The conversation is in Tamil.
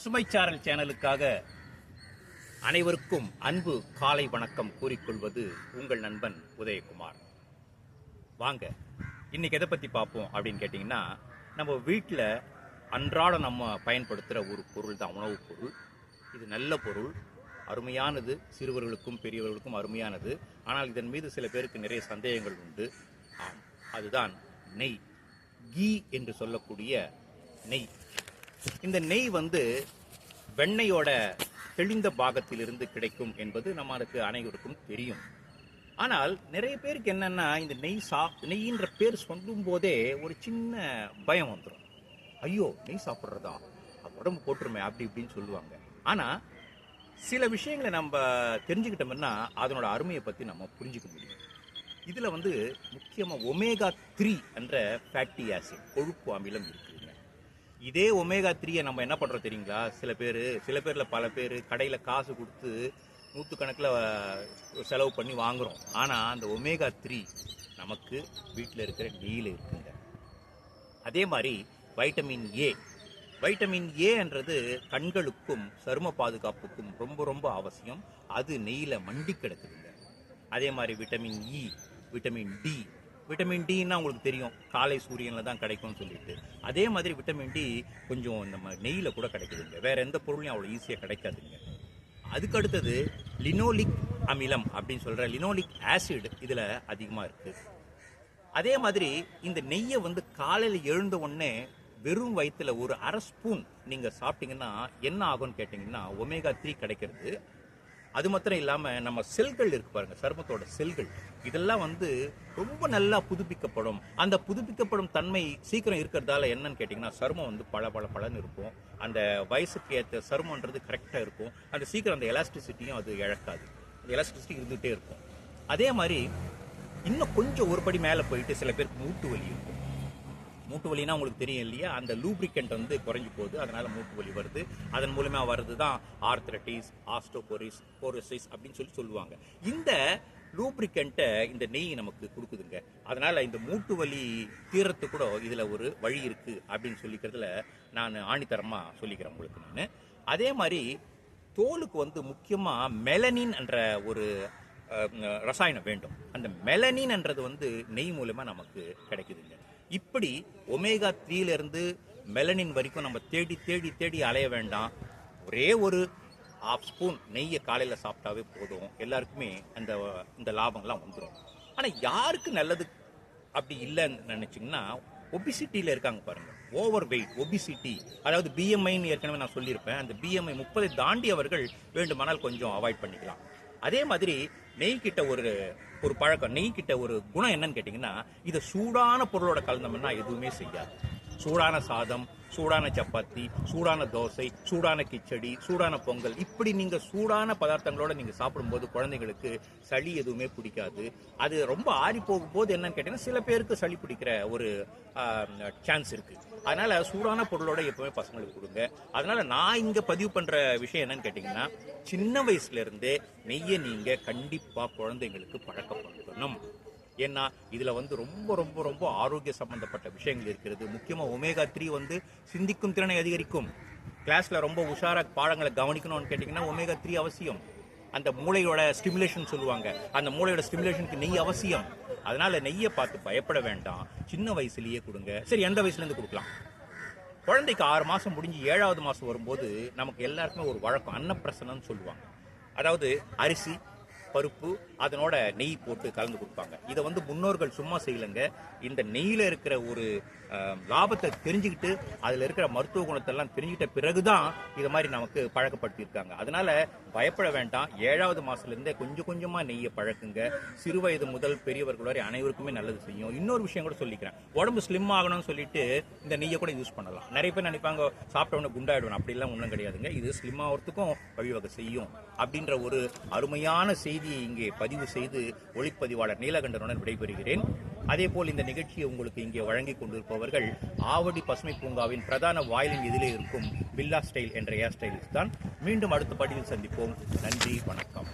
பசுமைச்சாரல் சேனலுக்காக அனைவருக்கும் அன்பு காலை வணக்கம் கூறிக்கொள்வது உங்கள் நண்பன் உதயகுமார். வாங்க இன்னைக்கு எதை பத்தி பார்ப்போம் அப்படின்னு கேட்டிங்கன்னா நம்ம வீட்டில் அன்றாட நம்ம பயன்படுத்துகிற ஒரு பொருள் தான் உணவுப் பொருள். இது நல்ல பொருள் அருமையானது சிறுவர்களுக்கும் பெரியவர்களுக்கும் அருமையானது. ஆனால் இதன் மீது சில பேருக்கு நிறைய சந்தேகங்கள் உண்டு. ஆம் அதுதான் நெய். கீ என்று சொல்லக்கூடிய நெய். இந்த நெய் வந்து வெண்ணெயோட தெளிந்த பாகத்திலிருந்து கிடைக்கும் என்பது நம்மளுக்கு அனைவருக்கும் தெரியும். ஆனால் நிறைய பேருக்கு என்னன்னா இந்த நெய் சா நெய்யின்ற பேர் சொல்லும் போதே ஒரு சின்ன பயம் வந்துடும் ஐயோ நெய் சாப்பிட்றதா? உடம்பு போட்டுருமே அப்படி இப்படின்னு சொல்லுவாங்க. ஆனால் சில விஷயங்களை நம்ம தெரிஞ்சுக்கிட்டோம்னா அதனோட அருமையை பற்றி நம்ம புரிஞ்சுக்க முடியும். இதில் வந்து முக்கியமாக ஒமேகா த்ரீ என்ற ஃபேட்டி ஆசிட் கொழுப்பு அமிலம் இருக்குது இதே ஒமேகா த்ரீயை நம்ம என்ன பண்ணுறோம் தெரியுங்களா? சில பேர் சில பேரில் பல பேர் கடையில் காசு கொடுத்து நூற்றுக்கணக்கில் செலவு பண்ணி வாங்குறோம். ஆனால் அந்த ஒமேகா த்ரீ நமக்கு வீட்டில் இருக்கிற நெய்யில் இருக்குங்க. அதே மாதிரி வைட்டமின் ஏ வைட்டமின் ஏன்றது கண்களுக்கும் சரும பாதுகாப்புக்கும் ரொம்ப ரொம்ப அவசியம். அது நெய்யில் மண்டி கிடக்குதுங்க. அதே மாதிரி vitamin E vitamin D vitamin டின்னா உங்களுக்கு தெரியும். காலை சூரியனில் தான் கிடைக்கும்னு சொல்லிட்டு. அதே மாதிரி விட்டமின் டி கொஞ்சம் நம்ம நெய்யில் கூட கிடைக்குதுங்க. வேறு எந்த பொருளையும் அவ்வளோ ஈஸியாக கிடைக்காதுங்க. அதுக்கு அடுத்தது லினோலிக் அமிலம் அப்படின்னு சொல்கிற லினோலிக் ஆசிட் இதில் அதிகமாக இருக்குது அதே மாதிரி இந்த நெய்யை வந்து காலையில் எழுந்த உடனே வெறும் வயிற்றுல ஒரு அரை ஸ்பூன் நீங்கள் சாப்பிட்டீங்கன்னா என்ன ஆகும்னு கேட்டிங்கன்னா ஒமேகா த்ரீ கிடைக்கிறது. அது மாத்திரம் இல்லாமல் நம்ம செல்கள் இருக்கு பாருங்க சருமத்தோட செல்கள். இதெல்லாம் வந்து ரொம்ப நல்லா புதுப்பிக்கப்படும். அந்த புதுப்பிக்கப்படும் தன்மை சீக்கிரம் இருக்கிறதால என்னன்னு கேட்டிங்கன்னா சருமம் வந்து பல பல பலன்னு இருக்கும். அந்த வயசுக்கு ஏற்ற சருமன்றது கரெக்டாக இருக்கும். அந்த சீக்கிரம் அந்த எலாஸ்டிசிட்டியும் அது இழக்காது. அந்த எலாஸ்டிசிட்டி இருந்துகிட்டே இருக்கும். அதே மாதிரி இன்னும் கொஞ்சம் ஒரு படி மேலே போயிட்டு சில பேருக்கு மூட்டு வலி இருக்கும். மூட்டு வலினா உங்களுக்கு தெரியும் இல்லையா? அந்த லூப்ரிகண்ட் வந்து குறைஞ்சி போகுது. அதனால மூட்டு வலி வருது. அதன் மூலமா வர்றது தான் ஆர்த்ரட்டிஸ் ஆஸ்டோபோரிஸ் போரோசிஸ் அப்படின்னு சொல்லி சொல்லுவாங்க. இந்த லூப்ரிகண்ட்டை இந்த நெய் நமக்கு கொடுக்குதுங்க. அதனால இந்த மூட்டு வலி தீரத்து கூட இதில் ஒரு வழி இருக்குது அப்படின்னு சொல்லிக்கிறதுல நான் ஆணித்தரமாக சொல்லிக்கிறேன் உங்களுக்கு நான். அதே மாதிரி தோலுக்கு வந்து முக்கியமாக மெலனின் என்ற ஒரு ரசாயனம் வேண்டும். அந்த மெலனின்ன்றது வந்து நெய் மூலமாக நமக்கு கிடைக்குதுங்க. இப்படி ஒமேகா த்ரீலேருந்து மெலனின் வரைக்கும் நம்ம தேடி தேடி தேடி அலைய வேண்டாம். ஒரே ஒரு ஹாஃப் ஸ்பூன் நெய்யை காலையில் சாப்பிட்டாவே போதும். எல்லாருக்குமே அந்த இந்த லாபங்கள்லாம் வந்துடும் ஆனால் யாருக்கு நல்லது அப்படி இல்லைன்னு நினச்சிங்கன்னா ஒபிசிட்டியில் இருக்காங்க பாருங்கள் ஓவர் வெயிட் ஒபிசிட்டி அதாவது பிஎம்ஐன்னு ஏற்கனவே நான் சொல்லியிருப்பேன். அந்த பிஎம்ஐ முப்பதை தாண்டியவர்கள் வேண்டுமானால் கொஞ்சம் அவாய்ட் பண்ணிக்கலாம். அதே மாதிரி நெய் கிட்ட ஒரு ஒரு பழக்கம் நெய் கிட்ட ஒரு குணம் என்னன்னு கேட்டீங்கன்னா இதை சூடான பொருளோட கலந்தோம்னா எதுவுமே செய்யாது. சூடான சாதம் சூடான சப்பாத்தி சூடான தோசை சூடான கிச்சடி சூடான பொங்கல். இப்படி நீங்கள் சூடான பதார்த்தங்களோட நீங்கள் சாப்பிடும்போது குழந்தைங்களுக்கு சளி எதுவுமே பிடிக்காது. அது ரொம்ப ஆறி போகும்போது என்னன்னு கேட்டிங்கன்னா சில பேருக்கு சளி பிடிக்கிற ஒரு சான்ஸ் இருக்குது அதனால் சூடான பொருளோட எப்பவுமே பசங்களுக்கு கொடுங்க. அதனால் நான் இங்கே பதிவு பண்ணுற விஷயம் என்னன்னு கேட்டிங்கன்னா சின்ன வயசுலேருந்தே நெய்யை நீங்கள் கண்டிப்பாக குழந்தைங்களுக்கு பழக்கப்படுத்தணும். ஏன்னா இதில் வந்து ரொம்ப ரொம்ப ரொம்ப ஆரோக்கிய சம்பந்தப்பட்ட விஷயங்கள் இருக்கிறது. முக்கியமாக ஒமேகா த்ரீ வந்து சிந்திக்கும் திறனை அதிகரிக்கும். கிளாஸில் ரொம்ப உஷாராக பாடங்களை கவனிக்கணும்னு கேட்டிங்கன்னா ஒமேகா த்ரீ அவசியம். அந்த மூளையோட ஸ்டிமுலேஷன் சொல்லுவாங்க. அந்த மூளையோட ஸ்டிமுலேஷனுக்கு நெய் அவசியம். அதனால் நெய்யை பார்த்து பயப்பட வேண்டாம். சின்ன வயசுலேயே கொடுங்க. சரி எந்த வயசுலேருந்து கொடுக்கலாம்? குழந்தைக்கு ஆறு மாதம் முடிஞ்சு ஏழாவது மாதம் வரும்போது நமக்கு எல்லாருக்குமே ஒரு வழக்கம். அன்னப்பிரசனம்னு சொல்லுவாங்க. அதாவது அரிசி பருப்பு அதனோட நெய் போட்டு கலந்து கொடுப்பாங்க. இதை வந்து முன்னோர்கள் சும்மா செய்யலைங்க. இந்த நெய்யில் இருக்கிற ஒரு லாபத்தை தெரிஞ்சுக்கிட்டு அதில் இருக்கிற மருத்துவ குணத்தை எல்லாம் தெரிஞ்சுக்கிட்ட பிறகுதான் இது மாதிரி நமக்கு பழக்கப்படுத்தியிருக்காங்க. அதனால பயப்பட வேண்டாம். ஏழாவது மாசத்துலேருந்தே கொஞ்சம் கொஞ்சமாக நெய்யை பழக்குங்க. சிறு வயது முதல் பெரியவர்கள் வரை அனைவருக்குமே நல்லது செய்யும். இன்னொரு விஷயம் கூட சொல்லிக்கிறேன். உடம்பு ஸ்லிம் ஆகணும்னு சொல்லிட்டு இந்த நெய்யை கூட யூஸ் பண்ணலாம். நிறைய பேர் நினைப்பாங்க சாப்பிட்ட உடனே குண்டாயிடுவேன். அப்படிலாம் ஒன்றும் கிடையாதுங்க. இது ஸ்லிம் ஆகிறதுக்கும் வழிவகை செய்யும். அப்படின்ற ஒரு அருமையான செய்தி செய்தியை இங்கே பதிவு செய்து ஒளிப்பதிவாளர் நீலகண்டனுடன் விடைபெறுகிறேன். அதேபோல் இந்த நிகழ்ச்சியை உங்களுக்கு இங்கே வழங்கிக் கொண்டிருப்பவர்கள் ஆவடி பசுமை பூங்காவின் பிரதான வாயிலின் எதிரே இருக்கும் பில்லா ஸ்டைல் என்ற ஏர் ஸ்டைலிஸ்ட் தான். மீண்டும் அடுத்த படியில் சந்திப்போம். நன்றி வணக்கம்.